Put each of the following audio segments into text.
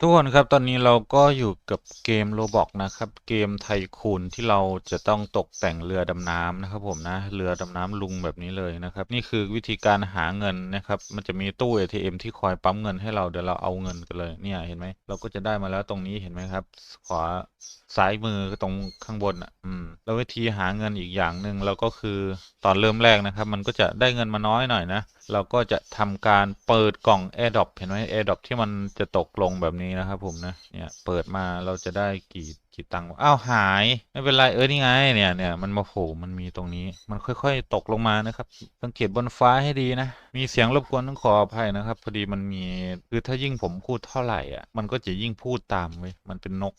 ทุกคนครับตอนนี้เราก็อยู่กับเกมโลบอกนะครับ เกมไทคูนที่เราจะต้องตกแต่งเรือดำน้ำนะครับผมนะเรือดำน้ำลุงแบบนี้เลยนะครับ นี่คือวิธีการหาเงินนะครับ มันจะมีตู้ ATM ที่คอยปั๊มเงินให้เราเดี๋ยวเราเอาเงินกันเลยเนี่ยเห็นไหมเราก็จะได้มาแล้วตรงนี้เห็นไหมครับ ขวา ซ้ายมือตรงข้างบนอะ อืม แล้ววิธีหาเงินอีกอย่างหนึ่งเราก็คือตอนเริ่มแรกนะครับ มันก็จะได้เงินมาน้อยหน่อยนะ เราก็จะทำการเปิดกล่อง AirDrop เห็นไหม AirDrop ที่มันจะตกลงแบบนี้นะครับผมนะ เนี่ย เปิดมาเราจะได้กี่ กี่ตังค์อ้าวหาย ไม่เป็นไรเออนี่ไงเนี่ยเนี่ยมันมาโผล่มันมีตรงนี้ มันค่อยๆตกลงมานะครับ สังเกตบนฟ้าให้ดีนะ มีเสียงรบกวนต้องขออภัยนะครับ พอดีมันมีคือถ้ายิ่งผมพูดเท่าไหร่อะ มันก็จะยิ่งพูดตามเว้ยมันเป็นนก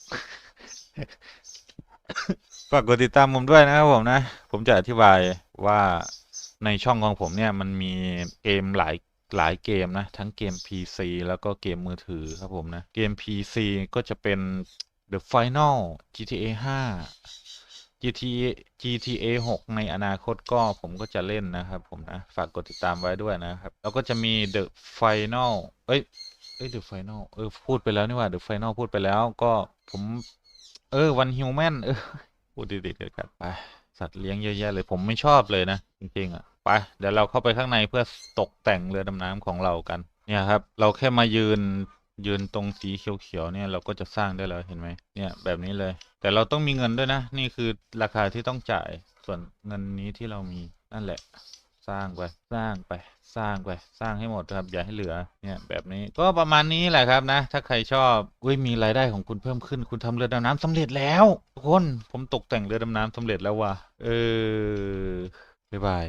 ฝากกดติดตามผมด้วยนะครับผมนะ ผมจะอธิบายว่าในช่องของผมเนี่ยมันมีเกมหลายหลายเกมนะ ทั้งเกม PC แล้วก็เกมมือถือครับผมนะ เกม PC ก็จะเป็น The Final GTA 5 GTA GTA 6 ในอนาคตก็ผมก็จะเล่นนะครับผมนะ ฝากกดติดตามไว้ด้วยนะครับ แล้วก็จะมี The Final เอ้ยเอ้ย The Final เออ พูดไปแล้วนี่ว่า The Final พูดไปแล้วก็ผม เออ วันฮิวแมนเออ พูดติดๆกันกันไป สัตว์เลี้ยงเยอะแยะเลย ผมไม่ชอบเลยนะ จริงๆอะ ไป เดี๋ยวเราเข้าไปข้างในเพื่อตกแต่งเรือดำน้ำของเรากัน เนี่ยครับ เราแค่มายืน ยืนตรงสีเขียวๆเนี่ยเราก็จะสร้างได้แล้วเห็นไหมเนี่ยแบบนี้เลย แต่เราต้องมีเงินด้วยนะ นี่คือราคาที่ต้องจ่ายส่วนเงินนี้ที่เรามีนั่นแหละ สร้างไปสร้างไปสร้างไปสร้างให้หมดครับอย่าให้เหลือเนี่ยแบบนี้ก็ประมาณนี้แหละครับนะ ถ้าใครชอบอุ้ยมีรายได้ของคุณเพิ่มขึ้น คุณทำเรือดำน้ำสำเร็จแล้วทุกคนผมตกแต่งเรือดำน้ำสำเร็จแล้วว่ะเออบ๊ายบาย